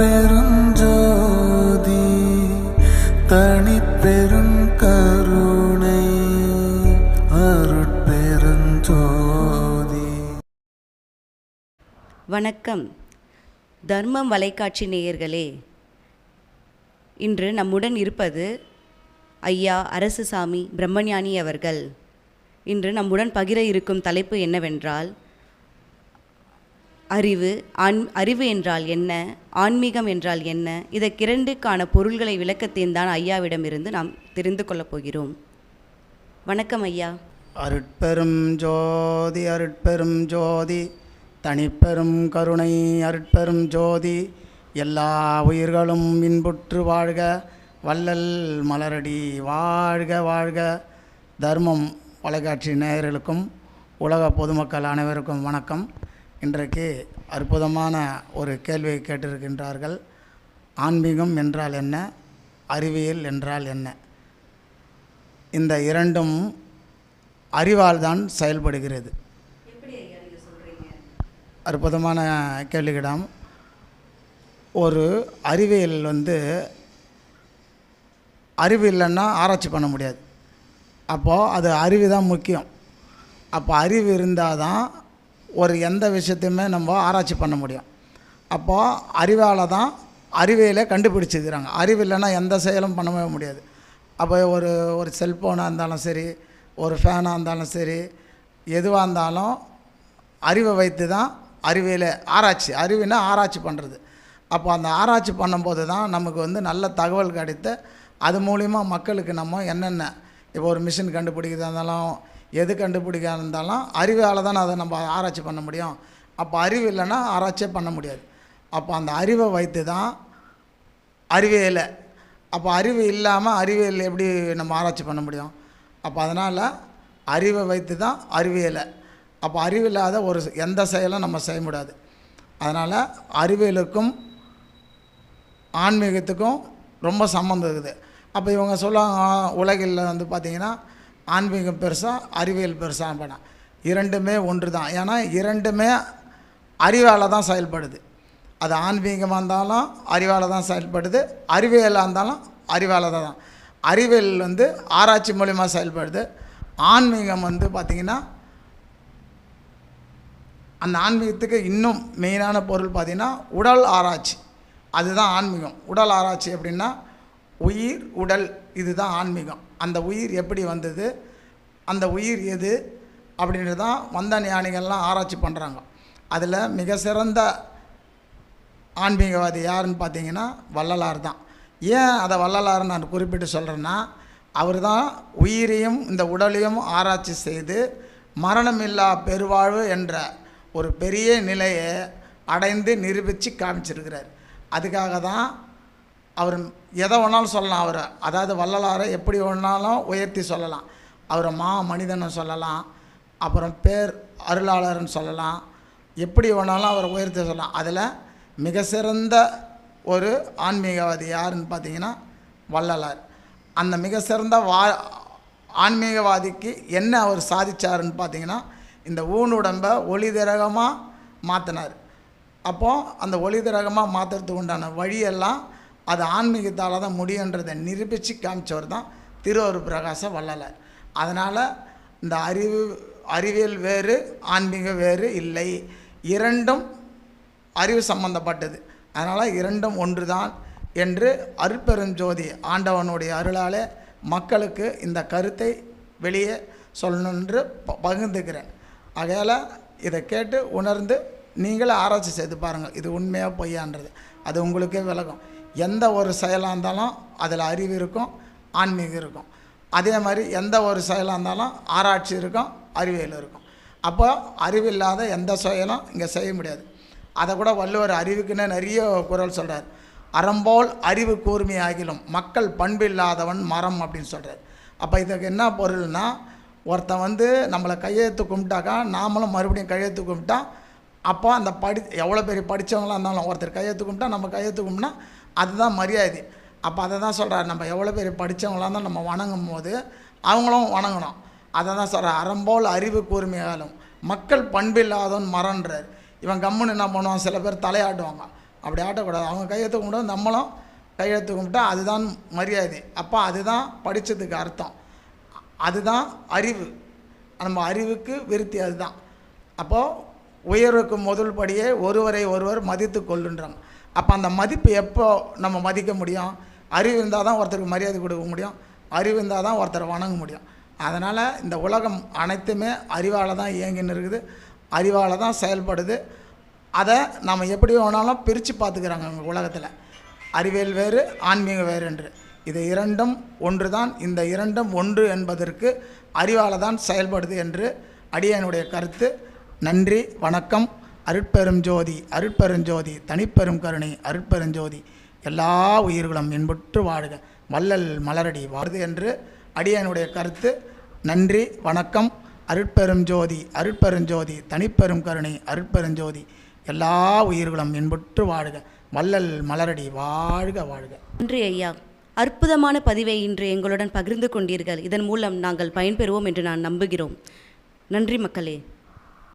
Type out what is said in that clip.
பெருஞ்சோதி தனி பெரும் கருணை அருட்பெருஞ்சோதி. வணக்கம். தர்மம் வலைக்காட்சி நேயர்களே இன்று நம்முடன் இருப்பது ஐயா அரசுசாமி பிரம்மஞானி அவர்கள். இன்று நம்முடன் பகிர இருக்கும் தலைப்பு என்னவென்றால் அறிவு ஆண் அறிவு என்றால் என்ன ஆன்மீகம் என்றால் என்ன இதற்கிரண்டுக்கான பொருள்களை விளக்கத்தையும் தான் ஐயாவிடமிருந்து நாம் தெரிந்து கொள்ளப் போகிறோம். வணக்கம் ஐயா. அருட்பெரும் ஜோதி அருட்பெரும் ஜோதி தனிப்பெரும் கருணை அருட்பெரும் ஜோதி எல்லா உயிர்களும் இன்புற்று வாழ்க வள்ளல் மலரடி வாழ்க வாழ்க. தர்மம் தொலைக்காட்சி நேயர்களுக்கும் உலக பொதுமக்கள் அனைவருக்கும் வணக்கம். இன்றைக்கு அற்புதமான ஒரு கேள்வியை கேட்டிருக்கின்றார்கள். ஆன்மீகம் என்றால் என்ன? அறிவியல் என்றால் என்ன? இந்த இரண்டும் அறிவால் தான் செயல்படுகிறது அற்புதமான கேள்விக்கிடம் ஒரு அறிவியல் வந்து அறிவு இல்லைன்னா ஆராய்ச்சி பண்ண முடியாது. அப்போது அது அறிவு தான் முக்கியம். அப்போ அறிவு இருந்தால் தான் ஒரு எந்த விஷயத்தையுமே நம்ம ஆராய்ச்சி பண்ண முடியும். அப்போது அறிவால் தான் அறிவியலை கண்டுபிடிச்சிக்கிறாங்க. அறிவு இல்லைன்னா எந்த செயலும் பண்ணவே முடியாது. அப்போ ஒரு ஒரு செல்ஃபோனாக இருந்தாலும் சரி ஒரு ஃபேனாக இருந்தாலும் சரி எதுவாக இருந்தாலும் அறிவை வைத்து தான் அறிவியலை ஆராய்ச்சி அறிவுனா ஆராய்ச்சி பண்ணுறது அப்போ அந்த ஆராய்ச்சி பண்ணும்போது தான் நமக்கு வந்து நல்ல தகவல் கிடைத்து அது மூலிமா மக்களுக்கு நம்ம என்னென்ன இப்போ ஒரு மிஷின் கண்டுபிடிக்கிறதா இருந்தாலும் எது கண்டுபிடிக்க இருந்தாலும் அறிவால் தான் அதை நம்ம ஆராய்ச்சி பண்ண முடியும். அப்போ அறிவு இல்லைன்னா ஆராய்ச்சியே பண்ண முடியாது. அப்போ அந்த அறிவை வைத்து தான் அறிவியலை அப்போ அறிவு இல்லாமல் அறிவியல் எப்படி நம்ம ஆராய்ச்சி பண்ண முடியும்? அப்போ அதனால் அறிவை வைத்து தான் அறிவியலை அப்போ அறிவில்லாத ஒரு எந்த செயலும் நம்ம செய்ய முடியாது. அதனால் அறிவியலுக்கும் ஆன்மீகத்துக்கும் ரொம்ப சம்மந்தம் இருக்குது. அப்போ இவங்க சொல்லுவாங்க உலகில் வந்து பார்த்திங்கன்னா ஆன்மீகம் பெருசாக அறிவியல் பெருசாக படம் இரண்டுமே ஒன்று தான் ஏன்னா இரண்டுமே அறிவால் தான் செயல்படுது. அது ஆன்மீகமாக இருந்தாலும் அறிவால் தான் செயல்படுது. அறிவியலாக இருந்தாலும் அறிவால் தான். அறிவியல் வந்து ஆராய்ச்சி மூலிமா செயல்படுது. ஆன்மீகம் வந்து பார்த்திங்கன்னா அந்த ஆன்மீகத்துக்கு இன்னும் மெயினான பொருள் பார்த்திங்கன்னா உடல் ஆராய்ச்சி. அதுதான் ஆன்மீகம். உடல் ஆராய்ச்சி அப்படின்னா உயிர் உடல் இதுதான் ஆன்மீகம். அந்த உயிர் எப்படி வந்தது? அந்த உயிர் எது? அப்படின்றது தான் வந்த ஞானிகள்லாம் ஆராய்ச்சி பண்ணுறாங்க அதில் மிக சிறந்த ஆன்மீகவாதி யாருன்னு பார்த்தீங்கன்னா வள்ளலார் தான். ஏன் அதை வள்ளலார் நான் குறிப்பிட்டு சொல்கிறேன்னா அவர் தான் உயிரையும் இந்த உடலையும் ஆராய்ச்சி செய்து மரணமில்லா பெருவாழ்வு என்ற ஒரு பெரிய நிலையை அடைந்து நிரூபித்து காமிச்சிருக்கிறார். அதுக்காக தான் அவர் எதை வேணாலும் சொல்லலாம். அவரை அதாவது வள்ளலாரை எப்படி வேணாலும் உயர்த்தி சொல்லலாம். அவரை மா மனிதனை சொல்லலாம். அப்புறம் பேர் அருளாளர்னு சொல்லலாம். எப்படி வேணாலும் அவரை உயர்த்தி சொல்லலாம். அதில் மிக சிறந்த ஒரு ஆன்மீகவாதி யாருன்னு பார்த்தீங்கன்னா வள்ளலார். அந்த மிக சிறந்த வா ஆன்மீகவாதிக்கு என்ன அவர் சாதித்தாருன்னு பார்த்தீங்கன்னா இந்த ஊனுடம்பை ஒளி திரகமாக மாற்றினார் அப்போது அந்த ஒளி திரகமாக மாற்றுறதுக்கு உண்டான வழியெல்லாம் அது ஆன்மீகத்தால் தான் முடியுன்றதை நிரூபித்து காமிச்சவர் தான் திருவரு பிரகாச வள்ளலார். அதனால் இந்த அறிவு அறிவியல் வேறு ஆன்மீகம் வேறு இல்லை. இரண்டும் அறிவு சம்பந்தப்பட்டது. அதனால் இரண்டும் ஒன்று தான் என்று அருட்பெருஞ்சோதி ஆண்டவனுடைய அருளாலே மக்களுக்கு இந்த கருத்தை வெளியே சொல்லணுன்று பகிர்ந்துக்கிறேன். ஆகையால் இதை கேட்டு உணர்ந்து நீங்களே ஆராய்ச்சி செய்து பாருங்கள். இது உண்மையாக பொய்யான்றது. அது உங்களுக்கே விலகும் எந்த ஒரு செயலாக இருந்தாலும் அதில் அறிவு இருக்கும் ஆன்மீகம் இருக்கும். அதே மாதிரி எந்த ஒரு செயலாக இருந்தாலும் ஆராய்ச்சி இருக்கும் அறிவியல் இருக்கும். அப்போ அறிவில்லாத எந்த செயலும் இங்கே செய்ய முடியாது. அதை கூட வள்ளுவர் அறிவுக்குன்னே நிறைய குரல் சொல்கிறார் அறம்போல் அறிவு கூர்மையாகிலும் மக்கள் பண்பில்லாதவன் மரம் அப்படின்னு சொல்கிறார் அப்போ இதுக்கு என்ன பொருள்னா ஒருத்தன் வந்து நம்மளை கையெழுத்து கும்பிட்டாக்கா நாமளும் மறுபடியும் கையெழுத்து கும்பிட்டா அப்போ அந்த படி எவ்வளோ பெரிய படித்தவங்களாக இருந்தாலும் ஒருத்தர் கையெழுத்து கும்பிட்டா நம்ம கையெழுத்து கும்பிட்டா அதுதான் மரியாதை. அப்போ அதை தான் சொல்கிறார் நம்ம எவ்வளோ பெரிய படித்தவங்களாம் இருந்தாலும் நம்ம வணங்கும் போது அவங்களும் வணங்கணும். அதை தான் சொல்கிறார் அறம்போல் அறிவு கூர்மையாலும் மக்கள் பண்பில்லாதவன் மரன்றார் இவன் கம்முன்னு என்ன பண்ணுவான்? சில பேர் தலையாட்டுவாங்க. அப்படி ஆட்டக்கூடாது. அவங்க கையெழுத்து கும்பிட்டு நம்மளும் கையெழுத்து கும்பிட்டா அதுதான் மரியாதை. அப்போ அதுதான் படித்ததுக்கு அர்த்தம். அதுதான் அறிவு. நம்ம அறிவுக்கு விருத்தி அதுதான். அப்போது உயர்வுக்கு முதல் படியே ஒருவரை ஒருவர் மதித்து கொள்ளுன்றாங்க அப்போ அந்த மதிப்பு எப்போ நம்ம மதிக்க முடியும்? அறிவு இருந்தால் தான் ஒருத்தருக்கு மரியாதை கொடுக்க முடியும். அறிவு இருந்தால் தான் ஒருத்தரை வணங்க முடியும். அதனால் இந்த உலகம் அனைத்துமே அறிவால் தான் இயங்கின்னு இருக்குது. அறிவால் தான் செயல்படுது. அதை நம்ம எப்படி வேணாலும் பிரித்து பார்த்துக்கிறாங்க அவங்க உலகத்தில். அறிவியல் வேறு ஆன்மீகம் வேறு என்று இது இரண்டும் ஒன்று தான் இந்த இரண்டும் ஒன்று என்பதற்கு அறிவால் தான் செயல்படுது என்று அடியனுடைய கருத்து. நன்றி வணக்கம். அருட்பெரும் ஜோதி தனிப்பெரும் கருணை அருட்பெருஞ்சோதி எல்லா உயிர்களும் இன்புற்று வாழ்க. வள்ளல் மலரடி வாழுது என்று அடியனுடைய கருத்து. நன்றி வணக்கம். அருட்பெரும் ஜோதி தனிப்பெரும் கருணை அருட்பெருஞ்சோதி எல்லா உயிர்களும் இன்புற்று வாழ்க. வள்ளல் மலரடி வாழ்க வாழ்க. நன்றி ஐயா. அற்புதமான பதிவை இன்று எங்களுடன் பகிர்ந்து கொண்டீர்கள். இதன் மூலம் நாங்கள் பயன்பெறுவோம் என்று நான் நம்புகிறோம். நன்றி மக்களே.